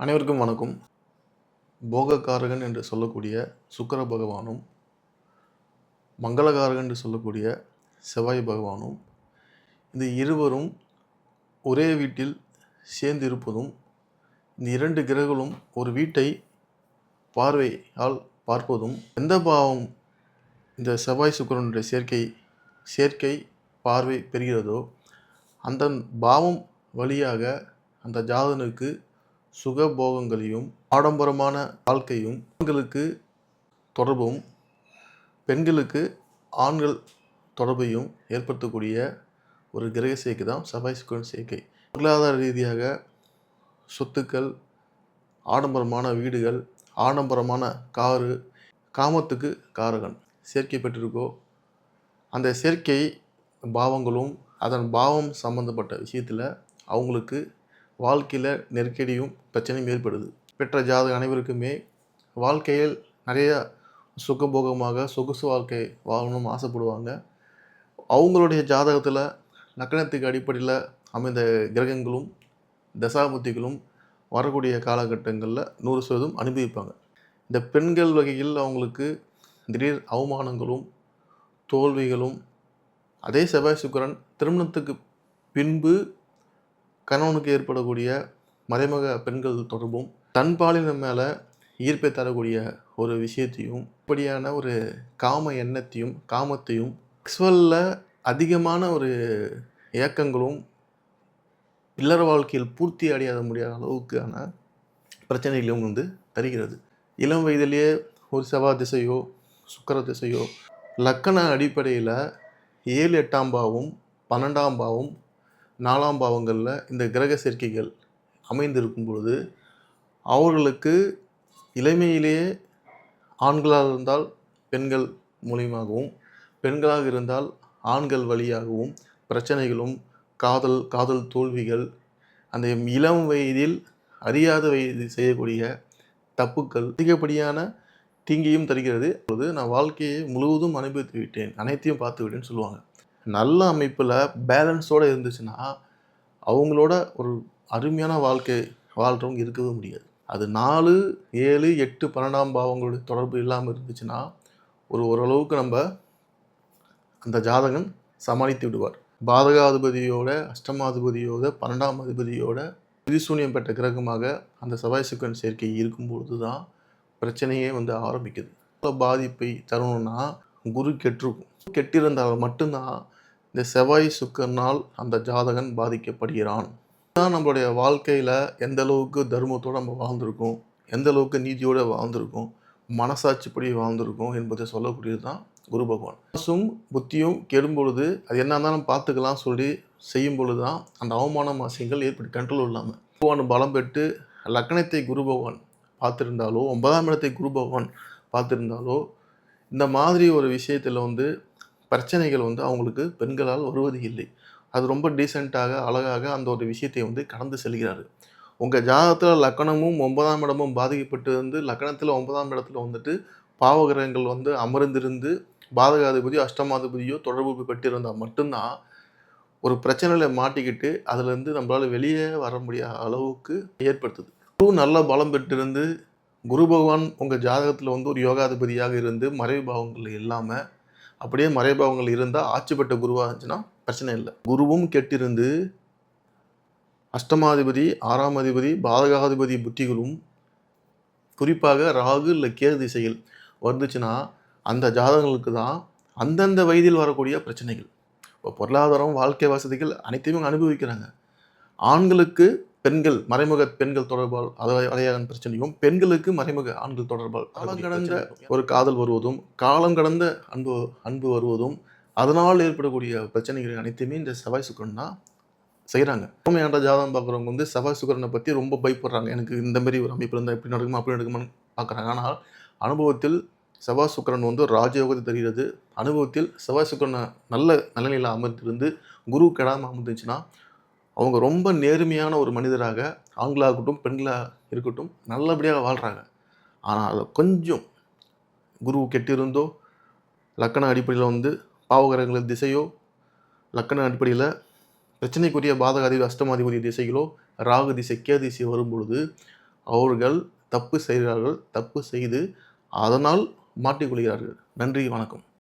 அனைவருக்கும் வணக்கம். போகக்காரகன் என்று சொல்லக்கூடிய சுக்கிர பகவானும் மங்களகாரகன் என்று சொல்லக்கூடிய செவ்வாய் பகவானும் இந்த இருவரும் ஒரே வீட்டில் சேர்ந்து இருப்பதும் இந்த இரண்டு கிரகங்களும் ஒரு வீட்டை பார்வையால் பார்ப்பதும் எந்த பாவம் இந்த செவ்வாய் சுக்கரனுடைய சேர்க்கை சேர்க்கை பார்வை பெறுகிறதோ அந்த பாவம் வழியாக அந்த ஜாதனுக்கு சுகபோகங்களையும் ஆடம்பரமான வாழ்க்கையும் ஆண்களுக்கு தொடர்பும் பெண்களுக்கு ஆண்கள் தொடர்பையும் ஏற்படுத்தக்கூடிய ஒரு கிரக சேர்க்கை தான் செவ்வாய் சுக்கிரன் சேர்க்கை. பொருளாதார ரீதியாக சொத்துக்கள் ஆடம்பரமான வீடுகள் ஆடம்பரமான காரு காமத்துக்கு காரகன் சேர்க்கை பெற்றிருக்கோ அந்த சேர்க்கை பாவங்களும் அதன் பாவம் சம்பந்தப்பட்ட விஷயத்தில் அவங்களுக்கு வாழ்க்கையில் நெருக்கடியும் பிரச்சனையும் ஏற்படுது. பெற்ற ஜாதக அனைவருக்குமே வாழ்க்கையில் நிறைய சுகபோகமாக சொகுசு வாழ்க்கை வாழணும்னு ஆசைப்படுவாங்க. அவங்களுடைய ஜாதகத்தில் லக்கணத்துக்கு அடிப்படையில் அமைந்த கிரகங்களும் தசாபுத்திகளும் வரக்கூடிய காலகட்டங்களில் நூறு சதவீதம் அனுபவிப்பாங்க. இந்த பெண்கள் வகையில் அவங்களுக்கு திடீர் அவமானங்களும் தோல்விகளும் அதே செவ்வாய் சுக்கரன் திருமணத்துக்கு பின்பு கணவனுக்கு ஏற்படக்கூடிய மறைமுக பெண்கள் தொடர்பும் தன் பாலினம் மேலே ஈர்ப்பை தரக்கூடிய ஒரு விஷயத்தையும் இப்படியான ஒரு காம எண்ணத்தையும் காமத்தையும் செக்ஸ்வலில் அதிகமான ஒரு ஏக்கங்களும் இல்லற வாழ்க்கையில் பூர்த்தி அடையாத முடியாத அளவுக்கான பிரச்சனைகளையும் வந்து தருகிறது. இளம் வயதிலேயே ஒரு செவ்வாய் திசையோ சுக்கர திசையோ லக்கண அடிப்படையில் ஏழு எட்டாம் பாவம் பன்னெண்டாம் பாவம் நாலாம் பாவங்களில் இந்த கிரக சேர்க்கைகள் அமைந்திருக்கும் பொழுது அவர்களுக்கு இளமையிலேயே ஆண்களாக இருந்தால் பெண்கள் மூலியமாகவும் பெண்களாக இருந்தால் ஆண்கள் வழியாகவும் பிரச்சனைகளும் காதல் காதல் தோல்விகள் அந்த இளம் வயதில் அறியாத வயது செய்யக்கூடிய தப்புக்கள் அதிகப்படியான தீங்கியும் தருகிறது. அப்பொழுது நான் வாழ்க்கையை முழுவதும் அனுபவித்து விட்டேன் அனைத்தையும் பார்த்து விட்டேன்னு சொல்லுவாங்க. நல்ல அமைப்பில் பேலன்ஸோடு இருந்துச்சுன்னா அவங்களோட ஒரு அருமையான வாழ்க்கை வாழ்கிறவங்க இருக்கவே முடியாது. அது நாலு ஏழு எட்டு பன்னெண்டாம் பாவங்களுடைய தொடர்பு இல்லாமல் இருந்துச்சுன்னா ஒரு ஓரளவுக்கு நம்ம அந்த ஜாதகன் சமாளித்து விடுவார். பாதகாதிபதியோட அஷ்டமாதிபதியோட பன்னெண்டாம் அதிபதியோட திரிசூன்யம் பெற்ற கிரகமாக அந்த செவ்வாய் சுக்கரன் சேர்க்கை இருக்கும்பொழுது தான் பிரச்சனையே வந்து ஆரம்பிக்குது. பாதிப்பை தரணும்னா குரு கெட்டிருக்கும். கெட்டிருந்தால் மட்டும்தான் இந்த செவ்வாய் சுக்கரனால் அந்த ஜாதகன் பாதிக்கப்படுகிறான். தான் நம்மளுடைய வாழ்க்கையில் எந்த அளவுக்கு தர்மத்தோடு நம்ம வாழ்ந்திருக்கோம் எந்த அளவுக்கு நீதியோடு வாழ்ந்திருக்கோம் மனசாட்சிப்படி வாழ்ந்திருக்கோம் என்பதை சொல்லக்கூடியது தான் குரு பகவான். மனசும் புத்தியும் கெடும் பொழுது அது என்ன இருந்தாலும் பார்த்துக்கலாம் சொல்லி செய்யும் பொழுது தான் அந்த அவமான ஆசியங்கள் ஏற்பட்டு கண்ட்ரோல் இல்லாமல் பகவான் பலம் பெற்று லக்கணத்தை குரு பகவான் பார்த்துருந்தாலோ ஒன்பதாம் இடத்தை குரு பகவான் பார்த்துருந்தாலோ இந்த மாதிரி ஒரு விஷயத்தில் வந்து பிரச்சனைகள் வந்து அவங்களுக்கு பெண்களால் வருவது இல்லை. அது ரொம்ப டீசெண்டாக அழகாக அந்த ஒரு விஷயத்தை வந்து கடந்து செல்கிறாரு. உங்கள் ஜாதகத்தில் லக்கணமும் ஒன்பதாம் இடமும் பாதிக்கப்பட்டு இருந்து லக்கணத்தில் ஒன்பதாம் இடத்துல வந்துட்டு பாவகிரகங்கள் வந்து அமர்ந்திருந்து பாதகாதிபதியோ அஷ்டமாதிபதியோ தொடர்பு பெற்றிருந்தால் மட்டும்தான் ஒரு பிரச்சனையில் மாட்டிக்கிட்டு அதுலேருந்து நம்மளால் வெளியே வர முடியாத அளவுக்கு ஏற்படுத்துது. குரு நல்ல பலம் பெற்றிருந்து குரு பகவான் உங்கள் ஜாதகத்தில் வந்து ஒரு யோகாதிபதியாக இருந்து மறைவு பாவங்கள் இல்லாமல் அப்படியே மறைபாவங்கள் இருந்தால் ஆட்சி குருவாக இருந்துச்சுன்னா பிரச்சனை இல்லை. குருவும் கெட்டிருந்து அஷ்டமாதிபதி ஆறாம் அதிபதி பாதகாதிபதி புத்திகளும் குறிப்பாக ராகு இல்லை கேது திசைகள் வந்துச்சுன்னா அந்த ஜாதகங்களுக்கு தான் அந்தந்த வயதில் வரக்கூடிய பிரச்சனைகள். இப்போ பொருளாதாரம் வாழ்க்கை வசதிகள் அனைத்தையும் அனுபவிக்கிறாங்க. ஆண்களுக்கு பெண்கள் மறைமுக பெண்கள் தொடர்பால் அதையான பிரச்சனையும் பெண்களுக்கு மறைமுக ஆண்கள் தொடர்பால் காலம் கடந்த ஒரு காதல் வருவதும் காலம் கடந்த அன்பு அன்பு வருவதும் அதனால் ஏற்படக்கூடிய பிரச்சனைகள் அனைத்துமே இந்த செவ்வாய் சுக்கரன் தான் செய்கிறாங்க உண்மையான ஜாதகம் பார்க்குறவங்க வந்து செவ்வாய் சுக்கரனை பற்றி ரொம்ப பயப்படுறாங்க. எனக்கு இந்த மாதிரி ஒரு அமைப்பு இருந்தால் எப்படி நடக்குமா அப்படி நடக்குமான்னு பார்க்குறாங்க. ஆனால் அனுபவத்தில் செவ்வாய் சுக்கரன் வந்து ராஜயோகத்தை தருகிறது. அனுபவத்தில் செவ்வாய் சுக்கரனை நல்ல நிலையில் அமர்ந்திருந்து குரு கெடாமல் அமர்ந்துச்சுன்னா அவங்க ரொம்ப நேர்மையான ஒரு மனிதராக ஆண்களாக இருக்கட்டும் பெண்களாக இருக்கட்டும் நல்லபடியாக வாழ்கிறாங்க ஆனால் அதை கொஞ்சம் குரு கெட்டிருந்தோ லக்கண அடிப்படையில் வந்து பாவகரங்களின் திசையோ லக்கண அடிப்படையில் பிரச்சனைக்குரிய பாதகாதிபதி அஷ்டமாதிபதி திசைகளோ ராகு திசை கே திசை வரும்பொழுது அவர்கள் தப்பு செய்கிறார்கள் தப்பு செய்து அதனால் மாட்டிக்கொள்கிறார்கள். நன்றி வணக்கம்.